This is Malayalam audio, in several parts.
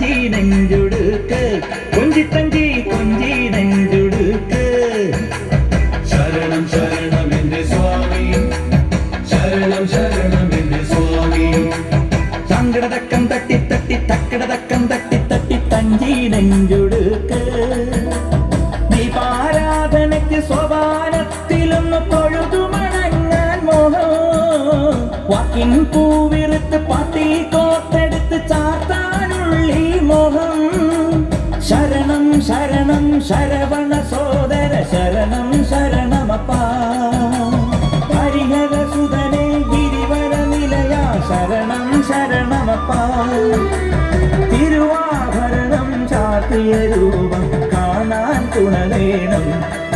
தஞ்சி நெஞ்சுடுக்கு. கொஞ்சி தஞ்சி கொஞ்சி நெஞ்சுடுக்கு. சரணம் சரணம் என்று சுவாமி. சரணம் சரணம் என்று சுவாமி. சங்கட தக்கம் தட்டி தட்டி தக்கட தக்கம் தட்டி தட்டி தஞ்சி நெஞ்சுடுக்கு. நீ பாராதனைக்கு சோப ശരണമപ്പ. തിരുവാഭരണം ചാർത്തിയ രൂപം കാണാൻ തുണ വേണം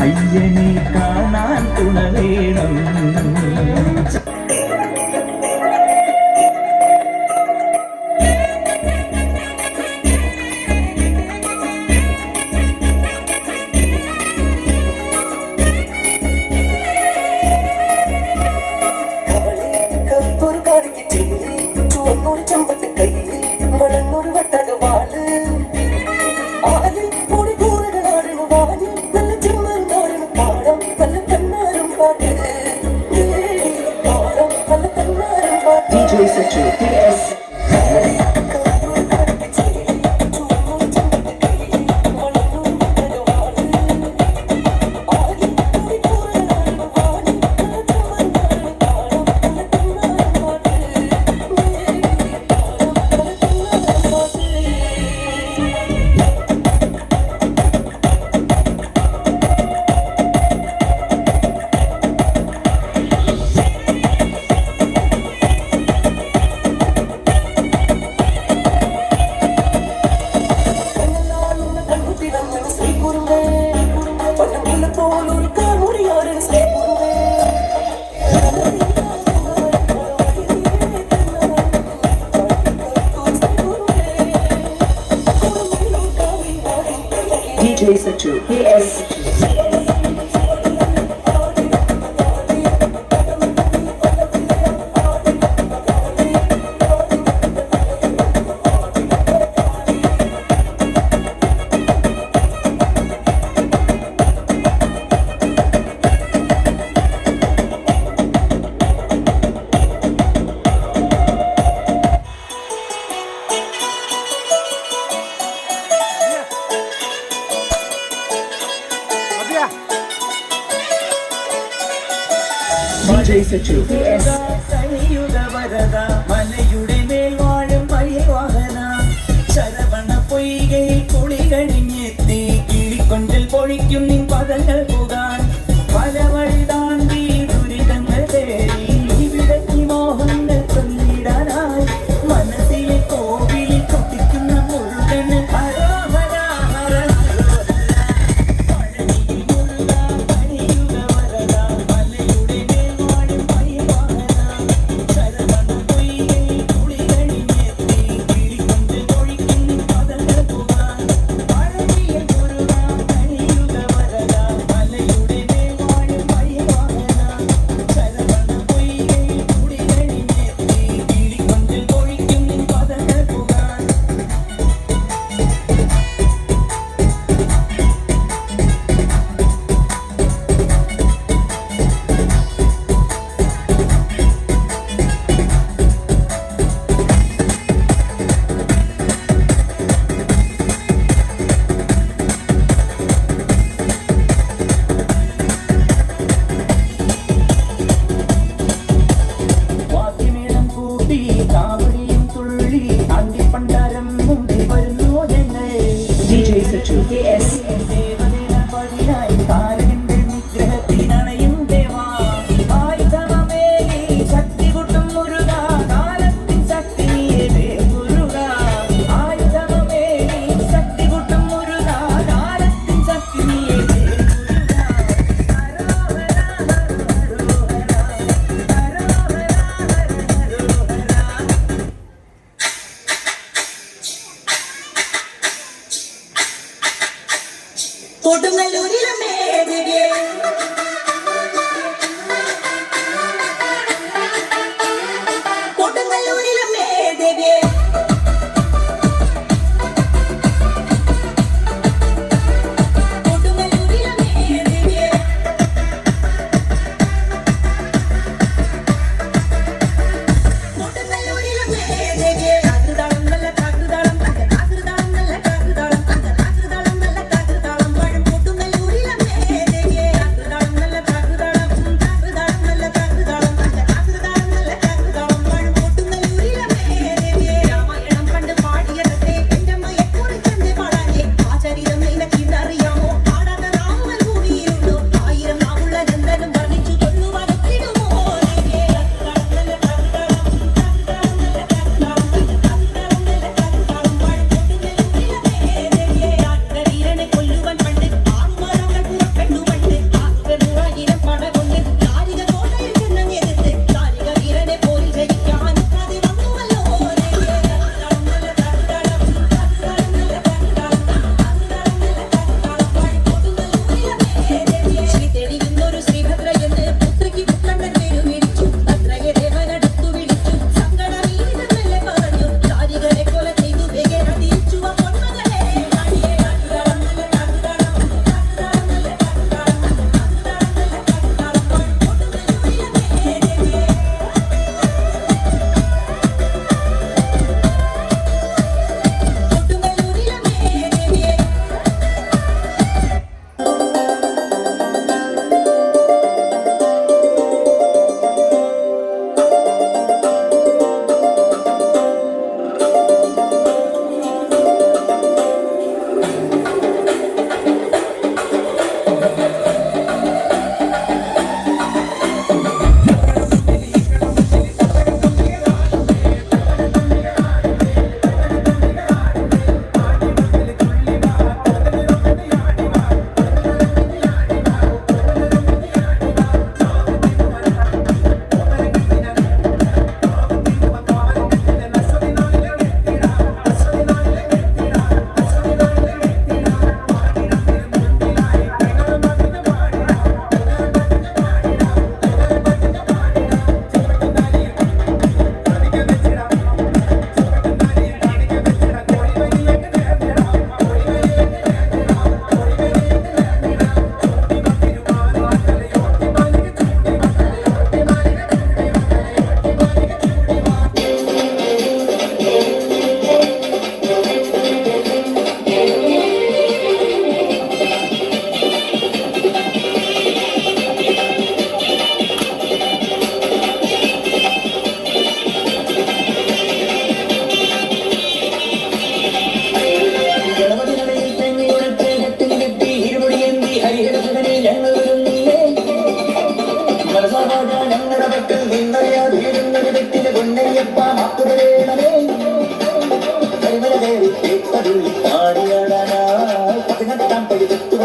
അയ്യനെ കാണാൻ തുണ വേണം listen to PS. legislature. He is പ്രദേശിച്ചു മലയുടെ മേൽ വാഴും വാഹന ശരവണ പൊയ്കയിൽ കുളി കഴിഞ്ഞെത്തി കിളിക്കൊണ്ടിൽ പൊഴിക്കും നിൻ പദങ്ങൾ കൊടുങ്ങല്ലൂരിലമ്മേ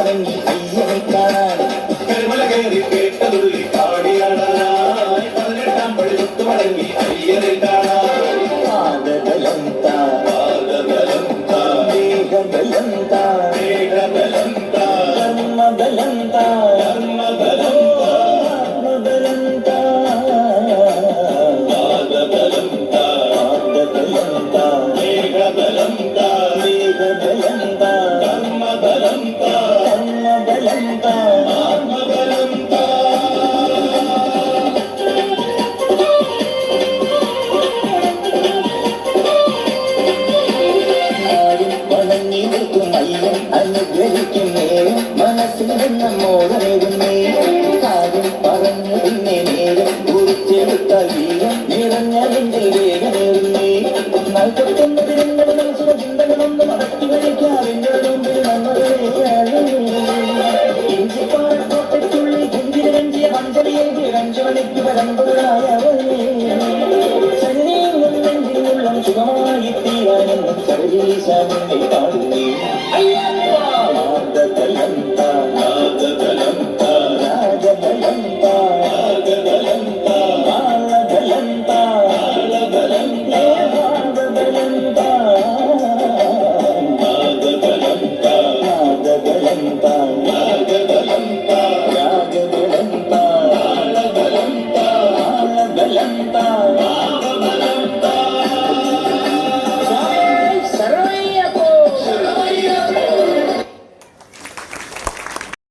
Tengo ശരീരം സുഖമായി തീരാനും സർവീശാമേ